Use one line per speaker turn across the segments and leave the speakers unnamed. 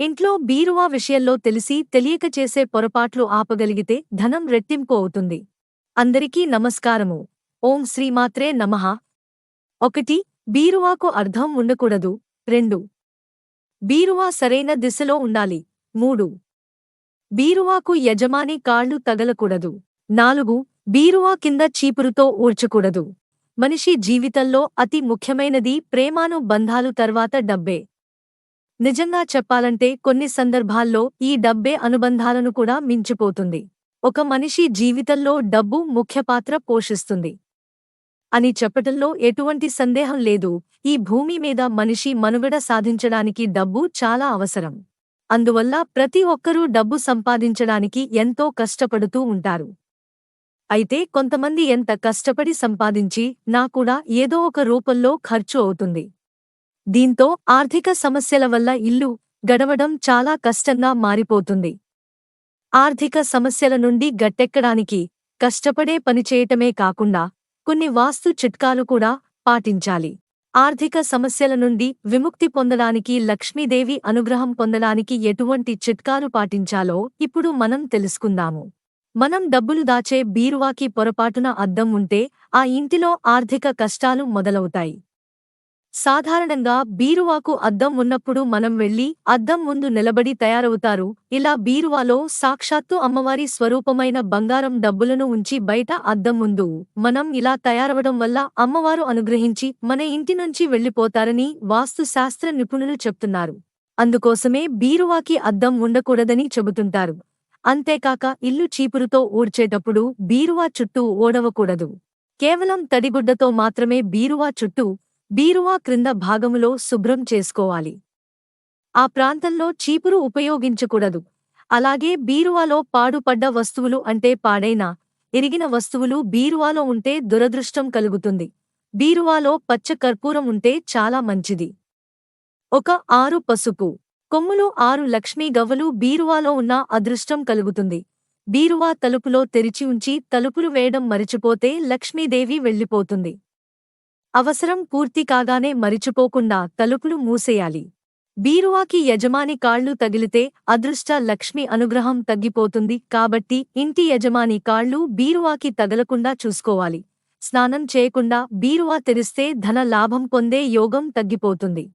ఇంట్లో బీరువా విషయంలో తెలిసి తెలియక చేసే పొరపాట్లు ఆపగలిగితే ధనం రెట్టింపు అవుతుంది. అందరికీ నమస్కారము. ఓం శ్రీమాత్రే నమః. ఒకటి బీరువాకు అర్థం ఉండకూడదు. రెండు బీరువా సరైన దిశలో ఉండాలి. మూడు బీరువాకు యజమాని కాళ్ళు తగలకూడదు. నాలుగు బీరువా కింద చీపురుతో ఊడ్చకూడదు. మనిషి జీవితంలో అతి ముఖ్యమైనది ప్రేమాను బంధాలు తర్వాత డబ్బే. నిజంగా చెప్పాలంటే కొన్ని సందర్భాల్లో ఈ డబ్బే అనుబంధాలను కూడా మించిపోతుంది. ఒక మనిషి జీవితంలో డబ్బు ముఖ్య పాత్ర పోషిస్తుంది. అని చెప్పటంలో ఎటువంటి సందేహం లేదు. ఈ భూమి మీద మనిషి మనుగడ సాధించడానికి డబ్బు చాలా అవసరం. అందువల్ల ప్రతి ఒక్కరూ డబ్బు సంపాదించడానికి ఎంతో కష్టపడుతూ ఉంటారు. అయితే కొంతమంది ఎంత కష్టపడి సంపాదించి నా కూడా ఏదో ఒక రూపంలో ఖర్చు అవుతుంది. దీంతో ఆర్థిక సమస్యల వల్ల ఇల్లు గడవడం చాలా కష్టంగా మారిపోతుంది. ఆర్థిక సమస్యల నుండి గట్టెక్కడానికి కష్టపడే పనిచేయటమే కాకుండా కొన్ని వాస్తు చిట్కాలు కూడా పాటించాలి. ఆర్థిక సమస్యల నుండి విముక్తి పొందడానికి లక్ష్మీదేవి అనుగ్రహం పొందడానికి ఎటువంటి చిట్కాలు పాటించాలో ఇప్పుడు మనం తెలుసుకుందాము. మనం డబ్బులు దాచే బీరువాకి పొరపాటున అద్దం ఉంటే ఆ ఇంటిలో ఆర్థిక కష్టాలు మొదలవుతాయి. సాధారణంగా బీరువాకు అద్దం ఉన్నప్పుడు మనం వెళ్ళి అద్దం ముందు నిలబడి తయారవుతారు. ఇలా బీరువాలో సాక్షాత్తు అమ్మవారి స్వరూపమైన బంగారం డబ్బులను ఉంచి బయట అద్దం ముందు మనం ఇలా తయారవడం వల్ల అమ్మవారు అనుగ్రహించి మన ఇంటి నుంచి వెళ్ళిపోతారని వాస్తుశాస్త్ర నిపుణులు చెప్తున్నారు. అందుకోసమే బీరువాకి అద్దం ఉండకూడదని చెబుతుంటారు. అంతేకాక ఇల్లు చీపురుతో ఊడ్చేటప్పుడు బీరువా చుట్టూ ఓడవకూడదు. కేవలం తడిగుడ్డతో మాత్రమే బీరువా చుట్టూ బీరువా క్రింద భాగములో శుభ్రం చేసుకోవాలి. ఆ ప్రాంతంలో చీపురు ఉపయోగించకూడదు. అలాగే బీరువాలో పాడుపడ్డ వస్తువులు అంటే పాడైన ఇరిగిన వస్తువులు బీరువాలో ఉంటే దురదృష్టం కలుగుతుంది. బీరువాలో పచ్చ కర్పూరం ఉంటే చాలా మంచిది. ఒక ఆరు పసుపు. కొమ్ములు ఆరు లక్ష్మీ గవ్వలు బీరువాలో ఉన్న అదృష్టం కలుగుతుంది. బీరువా తలుపులో తెరిచి ఉంచి తలుపులు వేయడం మరిచిపోతే లక్ష్మీదేవి వెళ్ళిపోతుంది. అవసరం పూర్తి కాగానే మరిచిపోకుండా తలుపులు మూసేయాలి. బీరువాకి యజమాని కాళ్ళు తగిలితే అదృష్ట లక్ష్మి అనుగ్రహం తగ్గిపోతుంది కాబట్టి ఇంటి యజమాని కాళ్ళు బీరువాకి తగలకుండా చూసుకోవాలి. స్నానం చేయకుండా బీరువా తెరిస్తే ధన లాభం పొందే యోగం తగ్గిపోతుంది.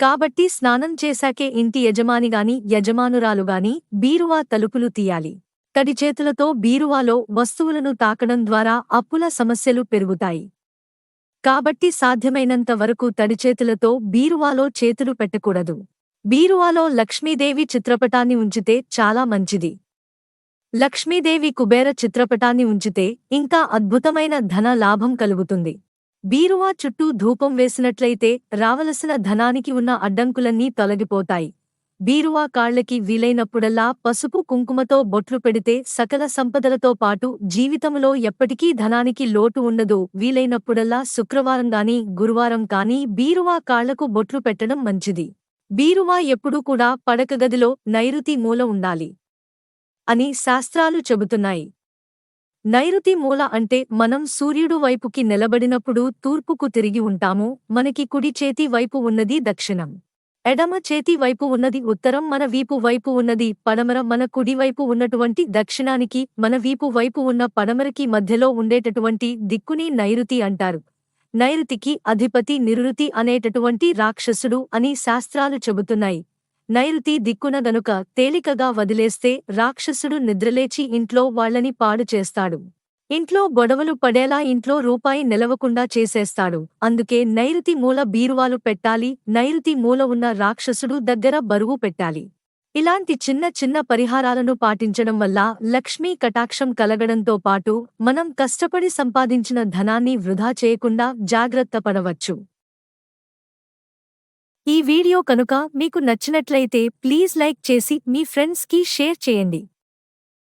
కాబట్టి స్నానం చేశాకే ఇంటి యజమానిగాని యజమానురాలుగాని బీరువా తలుపులు తీయాలి. తడి చేతులతో బీరువాలో వస్తువులను తాకడం ద్వారా అప్పుల సమస్యలు పెరుగుతాయి. కాబట్టి సాధ్యమైనంత వరకు తడిచేతులతో బీరువాలో చేతులు పెట్టకూడదు. బీరువాలో లక్ష్మీదేవి చిత్రపటాన్ని ఉంచితే చాలా మంచిది. లక్ష్మీదేవి కుబేర చిత్రపటాన్ని ఉంచితే ఇంకా అద్భుతమైన ధన లాభం కలుగుతుంది. బీరువా చుట్టూ ధూపం వేసినట్లయితే రావలసిన ధనానికి ఉన్న అడ్డంకులన్నీ తొలగిపోతాయి. బీరువా కాళ్ళకి వీలైనప్పుడల్లా పసుపు కుంకుమతో బొట్లు పెడితే సకల సంపదలతో పాటు జీవితములో ఎప్పటికీ ధనానికి లోటు ఉండదు. వీలైనప్పుడల్లా శుక్రవారం గాని గురువారం కాని బీరువా కాళ్ళకు బొట్లు పెట్టడం మంచిది. బీరువా ఎప్పుడూ కూడా పడకగదిలో నైరుతి మూల ఉండాలి అని శాస్త్రాలు చెబుతున్నాయి. నైరుతి మూల అంటే మనం సూర్యుడు వైపుకి నిలబడినప్పుడు తూర్పుకు తిరిగి ఉంటాము మనకి కుడి చేతి వైపు ఉన్నది దక్షిణం. ఎడమ చేతి వైపు ఉన్నది ఉత్తరం మన వీపు వైపు ఉన్నది పడమర మన కుడివైపు ఉన్నటువంటి దక్షిణానికి మన వీపు వైపు ఉన్న పడమరకి మధ్యలో ఉండేటటువంటి దిక్కుని నైరుతి అంటారు. నైరుతికి అధిపతి నిరుతి అనేటటువంటి రాక్షసుడు అని శాస్త్రాలు చెబుతున్నాయి. నైరుతి దిక్కున గనుక తేలికగా వదిలేస్తే రాక్షసుడు నిద్రలేచి ఇంట్లో వాళ్ళని పాడు చేస్తాడు. ఇంట్లో గొడవలు పడేలా ఇంట్లో రూపాయి నిలవకుండా చేసేస్తాడు. అందుకే నైరుతి మూల బీరువాలు పెట్టాలి నైరుతి మూల ఉన్న రాక్షసుడు దగ్గర బరువు పెట్టాలి. ఇలాంటి చిన్న చిన్న పరిహారాలను పాటించడం వల్ల లక్ష్మీ కటాక్షం కలగడంతో పాటు మనం కష్టపడి సంపాదించిన ధనాన్ని వృధా చేయకుండా జాగ్రత్త పడవచ్చు. ఈ వీడియో కనుక మీకు నచ్చినట్లయితే ప్లీజ్ లైక్ చేసి మీ ఫ్రెండ్స్కి షేర్ చేయండి.